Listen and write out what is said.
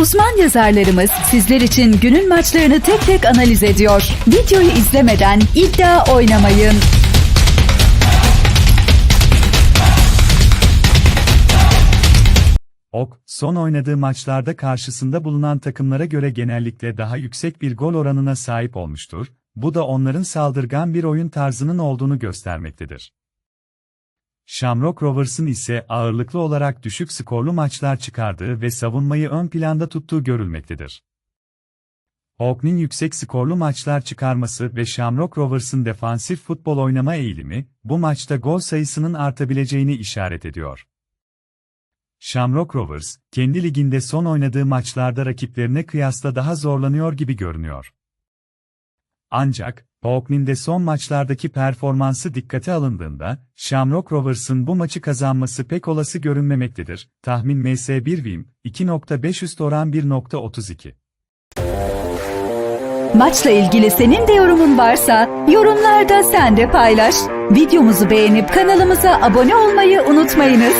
Uzman yazarlarımız sizler için günün maçlarını tek tek analiz ediyor. Videoyu izlemeden iddia oynamayın. Ok, son oynadığı maçlarda karşısında bulunan takımlara göre genellikle daha yüksek bir gol oranına sahip olmuştur, bu da onların saldırgan bir oyun tarzının olduğunu göstermektedir. Shamrock Rovers'ın ise ağırlıklı olarak düşük skorlu maçlar çıkardığı ve savunmayı ön planda tuttuğu görülmektedir. Hawk'nin yüksek skorlu maçlar çıkarması ve Shamrock Rovers'ın defansif futbol oynama eğilimi, bu maçta gol sayısının artabileceğini işaret ediyor. Shamrock Rovers, kendi liginde son oynadığı maçlarda rakiplerine kıyasla daha zorlanıyor gibi görünüyor. Ancak, Hawk'nin de son maçlardaki performansı dikkate alındığında, Shamrock Rovers'ın bu maçı kazanması pek olası görünmemektedir. Tahmin MS1 Vim, 2.5 üst oran 1.32. Maçla ilgili senin de yorumun varsa yorumlarda sen de paylaş. Videomuzu beğenip kanalımıza abone olmayı unutmayınız.